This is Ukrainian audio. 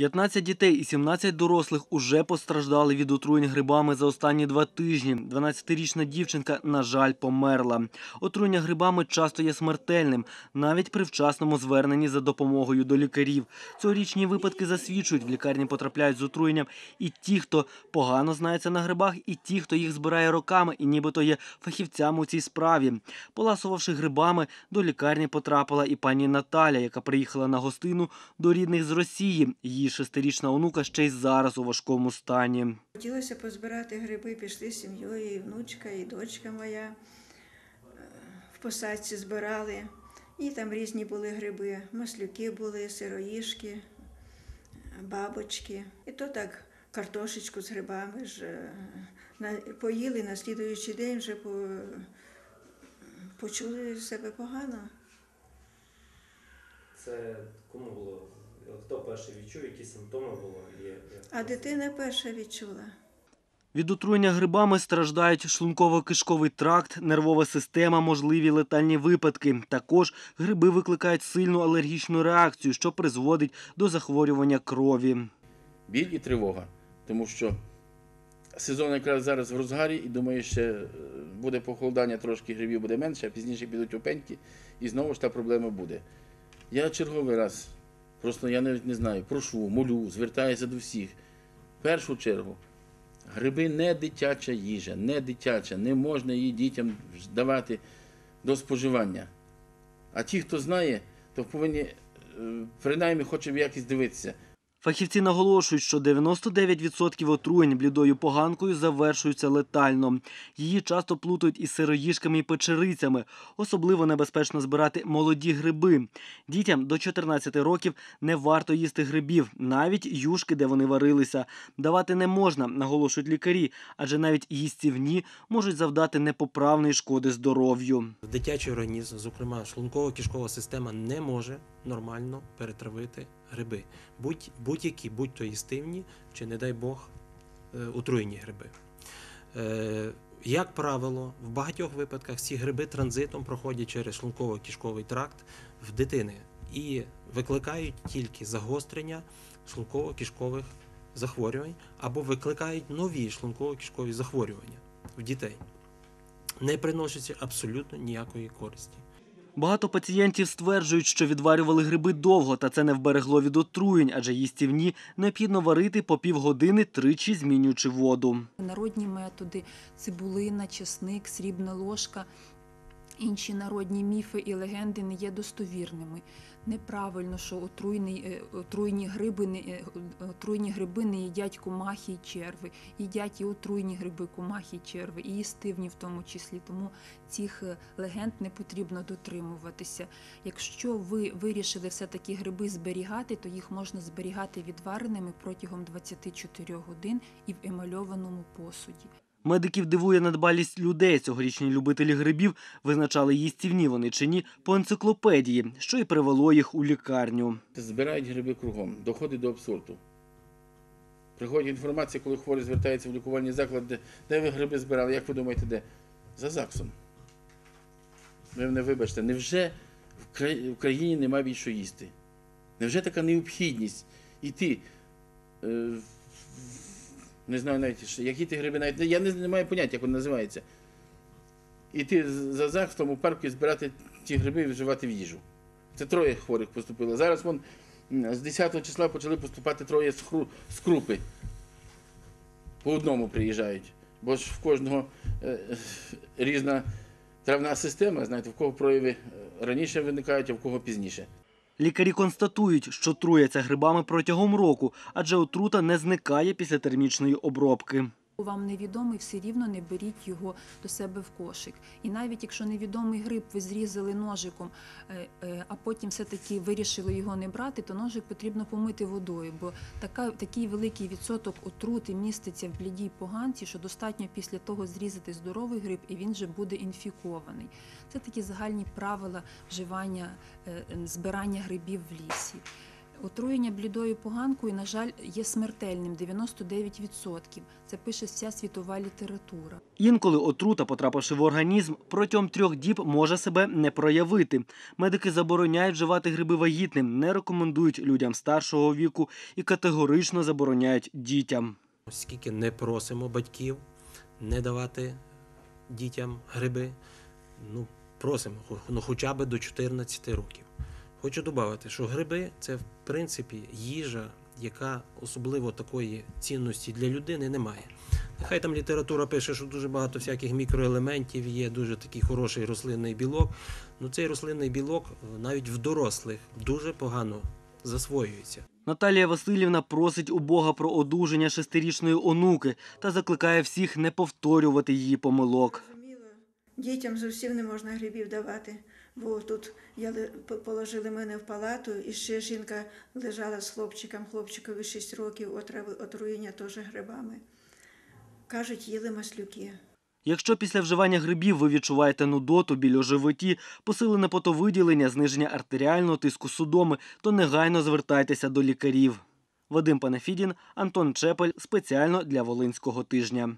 15 дітей і 17 дорослих уже постраждали від отруєнь грибами за останні два тижні. 12-річна дівчинка, на жаль, померла. Отруєння грибами часто є смертельним, навіть при вчасному зверненні за допомогою до лікарів. Цьогорічні випадки засвідчують, в лікарні потрапляють з отруєнням і ті, хто погано знається на грибах, і ті, хто їх збирає роками і нібито є фахівцями у цій справі. Поласувавши грибами, до лікарні потрапила і пані Наталя, яка приїхала на гостину до рідних з Росії. Її шестирічна онука ще й зараз у важкому стані. Хотілося позбирати гриби, пішли з сім'єю, і внучка, і дочка моя е, в посадці збирали. І там різні були гриби, маслюки були, сироїшки, бабочки. І то так картошечку з грибами ж е, поїли, на слідуючий день вже по, почули себе погано. Це кому було? Хто перший відчув, які симптоми було? І А дитина перша відчула. Від отруєння грибами страждають шлунково-кишковий тракт, нервова система, можливі летальні випадки. Також гриби викликають сильну алергічну реакцію, що призводить до захворювання крові. біль і тривога, тому що сезон якраз зараз в розгарі, і думаю, ще е, буде похолодання, трошки грибів буде менше, а пізніше підуть опеньки, і знову ж та проблема буде. Я черговий раз, просто я навіть не знаю, прошу, молю, звертаюся до всіх. В першу чергу, гриби не дитяча їжа, не дитяча, не можна її дітям давати до споживання. А ті, хто знає, то повинні е, принаймні хоча б якось дивитися. Фахівці наголошують, що 99% отруєнь блідою поганкою завершуються летально. Її часто плутають із сироїжками і печерицями. Особливо небезпечно збирати молоді гриби. Дітям до 14 років не варто їсти грибів, навіть юшки, де вони варилися. Давати не можна, наголошують лікарі, адже навіть їстівні можуть завдати непоправної шкоди здоров'ю. Дитячий організм, зокрема шлунково-кишкова система, не може нормально перетравити гриби. Будь, будь-які, будь-то їстивні, чи, не дай Бог, е, отруєні гриби. Е, Як правило, в багатьох випадках ці гриби транзитом проходять через шлунково-кишковий тракт в дитини і викликають тільки загострення шлунково-кишкових захворювань або викликають нові шлунково-кишкові захворювання в дітей не приноситься абсолютно ніякої користі. Багато пацієнтів стверджують, що відварювали гриби довго, та це не вберегло від отруєнь, адже їстівні необхідно варити по півгодини, тричі змінюючи воду. Народні методи цибулина, чесник, срібна ложка. Інші народні міфи і легенди не є достовірними. Неправильно, що отруйні, е, отруйні, гриби не, е, отруйні гриби не їдять комахи і черви. Їдять і отруйні гриби, комахи і черви, і їстивні в тому числі. Тому цих е, легенд не потрібно дотримуватися. Якщо ви вирішили все-таки гриби зберігати, то їх можна зберігати відвареними протягом 24 годин і в емальованому посуді. Медиків дивує надбалість людей. Цьогорічні любителі грибів визначали їстівні вони чи ні по енциклопедії, що і привело їх у лікарню. Збирають гриби кругом, доходить до абсурду. Приходить інформація, коли хворий звертається в лікувальний заклад, де, ви гриби збирали, як ви думаєте, де? За ЗАГСом. Ви мене вибачте, невже в кра- в країні немає більше їсти? Невже така необхідність іти? Е, в- не знаю навіть, що- які ті гриби навіть. Я не, не маю поняття, як вони називаються. Іти за ЗАГСом у парку і збирати ті гриби і вживати в їжу. Це троє хворих поступило. Зараз вон з 10 числа почали поступати троє з, з крупи. По одному приїжджають. Бо ж в кожного е, різна травна система, знаєте, в кого прояви е, раніше виникають, а в кого пізніше. Лікарі констатують, що труяться грибами протягом року, адже отрута не зникає після термічної обробки. Вам невідомий, все рівно не беріть його до себе в кошик. І навіть якщо невідомий гриб ви зрізали ножиком, е, е, а потім все-таки вирішили його не брати, то ножик потрібно помити водою, бо така, такий великий відсоток отрути міститься в блідій поганці, що достатньо після того зрізати здоровий гриб, і він вже буде інфікований. Це такі загальні правила вживання, е, е, збирання грибів в лісі. Отруєння блідою поганкою, на жаль, є смертельним 99%. Це пише вся світова література. Інколи отрута, потрапивши в організм, протягом трьох діб може себе не проявити. Медики забороняють вживати гриби вагітним, не рекомендують людям старшого віку і категорично забороняють дітям. Оскільки не просимо батьків не давати дітям гриби, ну просимо ну, хоча б до 14 років. Хочу додати, що гриби це в принципі їжа, яка особливо такої цінності для людини не має. Нехай там література пише, що дуже багато всяких мікроелементів є, дуже такий хороший рослинний білок. Ну цей рослинний білок е, навіть в дорослих дуже погано засвоюється. Наталія Васильівна просить у Бога про одужання шестирічної онуки та закликає всіх не повторювати її помилок. Дітям зовсім не можна грибів давати, бо тут я положили мене в палату, і ще жінка лежала з хлопчиком, хлопчикові 6 років, отруєння теж грибами. Кажуть, їли маслюки. Якщо після вживання грибів ви відчуваєте нудоту, біль у животі, посилене потовиділення, зниження артеріального тиску судоми, то негайно звертайтеся до лікарів. Вадим Панафідін, Антон Чепель спеціально для Волинського тижня.